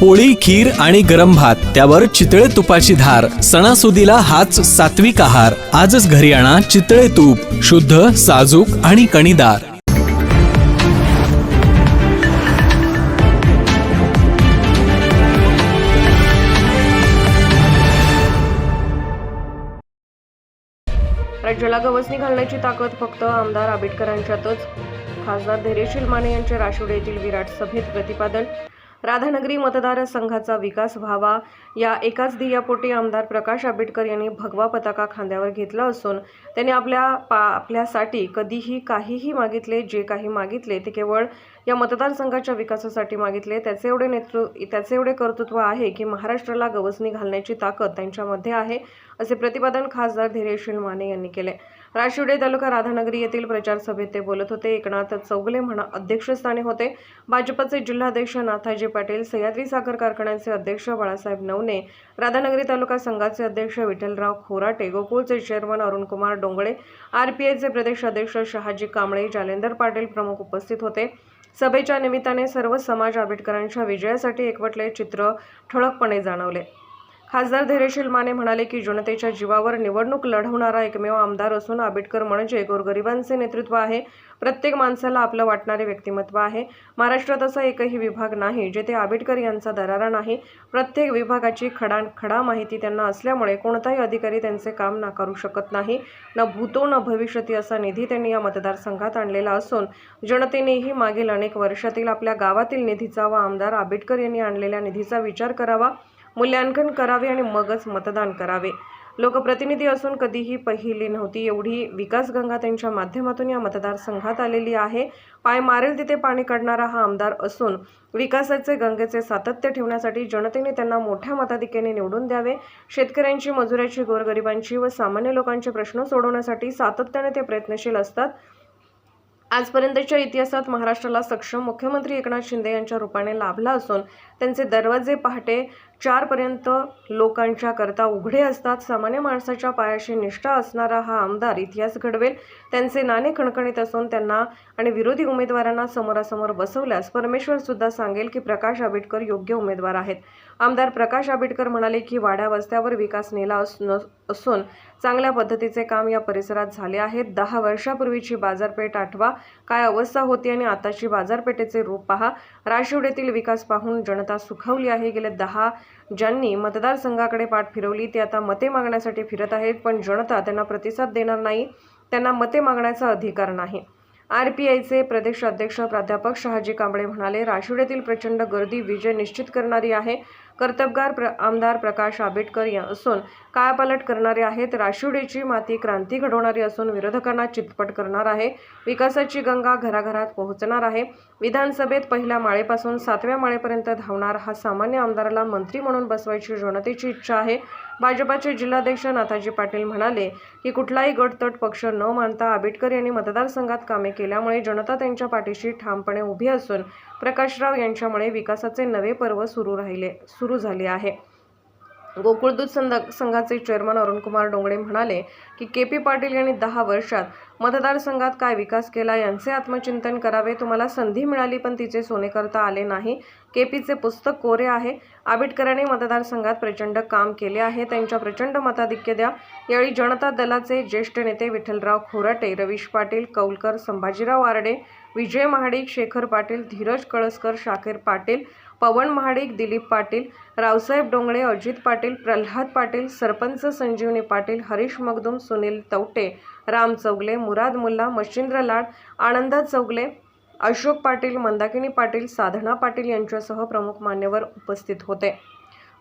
पोळी खीर आणि गरम भात त्यावर चितळे तुपाची धार सणासुदीला हाच सात्विक आहार. आजच घरी आणा चितळे तूप शुद्ध साजूक आणि कणीदार. राज्याला गवसणी घालण्याची ताकद फक्त आमदार आंबेडकरांच्यातच. खासदार धैर्यशील माने यांचे राशिवडे येथील विराट सभेत प्रतिपादन राधानगरी मतदारसंघाचा विकास व्हावा. या एकाच ध्येयापोटी आमदार प्रकाश आंबेडकर यांनी भगवा पताका खांद्यावर घेतला असून त्यांनी आपल्या पा आपल्यासाठी कधीही काहीही मागितले जे काही मागितले ते केवळ या मतदारसंघाच्या विकासासाठी मागितले. त्याचे एवढे नेतृ त्याचे एवढे कर्तृत्व आहे की महाराष्ट्राला गवसणी घालण्याची ताकद त्यांच्यामध्ये आहे असे प्रतिपादन खासदार धैर्यशील माने यांनी केले. राशिवडे तालुका राधानगरी येथील प्रचार सभेत ते बोलत होते. एकनाथ चौगले म्हणा अध्यक्षस्थानी होते. भाजपचे जिल्हाध्यक्ष नाथाजी पाटील सह्याद्री साखर कारखान्याचे अध्यक्ष बाळासाहेब नवने राधानगरी तालुका संघाचे अध्यक्ष विठ्ठलराव खोराटे गोकुळचे चेअरमन अरुणकुमार डोंगळे आरपीआयचे प्रदेश अध्यक्ष शहाजी कांबळे जालेंदर पाटील प्रमुख उपस्थित होते. सभेच्या निमित्ताने सर्व समाज आंबेडकरांच्या विजयासाठी एकवटले चित्र ठळकपणे जाणवले. खासदार धैर्यशील माने म्हणाले की जनतेच्या जीवावर निवडणूक लढवणारा एकमेव आमदार असून आंबेडकर म्हणजे गोरगरिबांचे नेतृत्व आहे. प्रत्येक माणसाला आपलं वाटणारे व्यक्तिमत्व आहे. महाराष्ट्रात असा एकही विभाग नाही जेथे आंबेडकर यांचा दरारा नाही. प्रत्येक विभागाची खडा खडा माहिती त्यांना असल्यामुळे कोणताही अधिकारी त्यांचे काम नाकारू शकत नाही. न भूतो न भविष्यती असा निधी त्यांनी या मतदारसंघात आणलेला असून जनतेनेही मागील अनेक वर्षातील आपल्या गावातील निधीचा व आमदार आंबेडकर यांनी आणलेल्या निधीचा विचार करावा. मूल्यांकन करावे आणि मगच मतदान करावे. लोकप्रतिनिधी असून कधीही पहिली नव्हती. एवढी विकासगंगा त्यांच्या माध्यमातून या मतदारसंघात आलेली आहे. पाय मारेल तिथे पाणी काढणारा हा आमदार असून विकासाचे गंगेचे सातत्य ठेवण्यासाठी जनतेने त्यांना मोठ्या मताधिकेने निवडून द्यावे. शेतकऱ्यांची मजुराची गोरगरिबांची व सामान्य लोकांचे प्रश्न सोडवण्यासाठी सातत्याने ते प्रयत्नशील असतात. आजपर्यंतच्या इतिहासात महाराष्ट्राला सक्षम मुख्यमंत्री एकनाथ शिंदे यांच्या रूपाने लाभला असून त्यांचे दरवाजे पहाटे चारपर्यंत लोकांच्या करता उघडे असतात. सामान्य माणसाच्या पायाशी निष्ठा असणारा हा आमदार इतिहास घडवेल. त्यांचे नाणे खणखणीत असून त्यांना आणि विरोधी उमेदवारांना समोरासमोर बसवल्यास परमेश्वर सुद्धा सांगेल की प्रकाश आंबेडकर योग्य उमेदवार आहेत. आमदार प्रकाश आंबेडकर म्हणाले की वाड्या वस्त्यावर विकास नेला अस- न- असून चांगल्या पद्धतीचे काम या परिसरात झाले आहेत. दहा वर्षापूर्वीची बाजारपेठ आठवा. काय अवस्था होती आणि आताची बाजारपेठेचे रूप पहा. राशिवड्यातील विकास पाहून जनता सुखावली आहे. गेले दहा ज्यांनी मतदारसंघाकडे पाठ फिरवली ते आता मते मागण्यासाठी फिरत आहेत पण जनता त्यांना प्रतिसाद देणार नाही त्यांना मते मागण्याचा अधिकार नाही. आर पी आयचे प्रदेश अध्यक्ष प्राध्यापक शहाजी कांबळे म्हणाले राशिवड्यातील प्रचंड गर्दी विजय निश्चित करणारी आहे कर्तबगार प्र आमदार प्रकाश आंबेडकर या असून कायापालट करणारे आहेत. राशिवडीची माती क्रांती घडवणारी असून विरोधकांना चितपट करणार आहे. विकासाची गंगा घराघरात पोहोचणार आहे. विधानसभेत पहिल्या माळेपासून सातव्या माळेपर्यंत धावणार हा सामान्य आमदाराला मंत्री म्हणून बसवायची जनतेची इच्छा आहे. भाजपाचे जिल्हाध्यक्ष नाथाजी पाटील म्हणाले की कुठलाही गटतट पक्ष न मानता आंबेडकर यांनी मतदारसंघात कामे केल्यामुळे जनता त्यांच्या पाठीशी ठामपणे उभी असून प्रकाशराव यांच्यामुळे विकासाचे नवे पर्व सुरू राहिले सुरू झाले आहे. गोकुळदूत संघ- संघाचे चेअरमन अरुणकुमार डोंगळे म्हणाले की के पी पाटील यांनी दहा वर्षात मतदारसंघात काय विकास केला यांचे आत्मचिंतन करावे तुम्हाला संधी मिळाली पण तिचे सोने करता आले नाही. के पीचे पुस्तक कोरे आहे. आंबेडकरांनी मतदारसंघात प्रचंड काम केले आहे. त्यांच्या प्रचंड मताधिक्य द्या. यावेळी जनता दलाचे ज्येष्ठ नेते विठ्ठलराव खोराटे रवीश पाटील कौलकर संभाजीराव आरडे विजय महाडिक शेखर पाटील धीरज कळसकर शाखेर पाटील पवन महाडिक दिलीप पाटील रावसाहेब डोंगळे अजित पाटील प्रल्हाद पाटील सरपंच संजीवनी पाटील हरीश मगदूम सुनील तवटे राम चौगले मुराद मुल्ला मच्छिंद्र लाड आनंदा चौगले अशोक पाटील मंदाकिनी पाटील साधना पाटील यांच्यासह प्रमुख मान्यवर उपस्थित होते.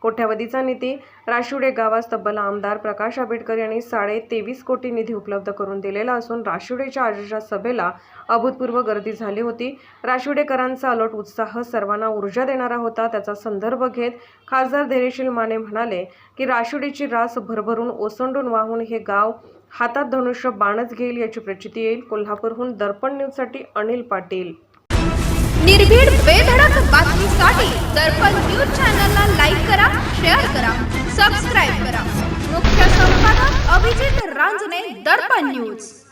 कोट्यावधीचा निधी राशिवडे गावास तब्बल आमदार प्रकाश आंबेडकर यांनी साडे तेवीस कोटी निधी उपलब्ध करून दिलेला असून राशिवडेच्या आजच्या सभेला अभूतपूर्व गर्दी झाली होती. राशिवडेकरांचा अलोट उत्साह सर्वांना ऊर्जा देणारा होता. त्याचा संदर्भ घेत खासदार धैर्यशील माने म्हणाले की राशिवडेची रास भरभरून ओसंडून वाहून हे गाव हातात धनुष्य बाणच घेईल याची प्रचिती येईल. कोल्हापूरहून दर्पण न्यूजसाठी अनिल पाटील. निर्भीड बेधडक बातमीसाठी दर्पण करा. सबस्क्राईब करा. मुख्य संपादक अभिजित रांजणे दर्पण न्यूज.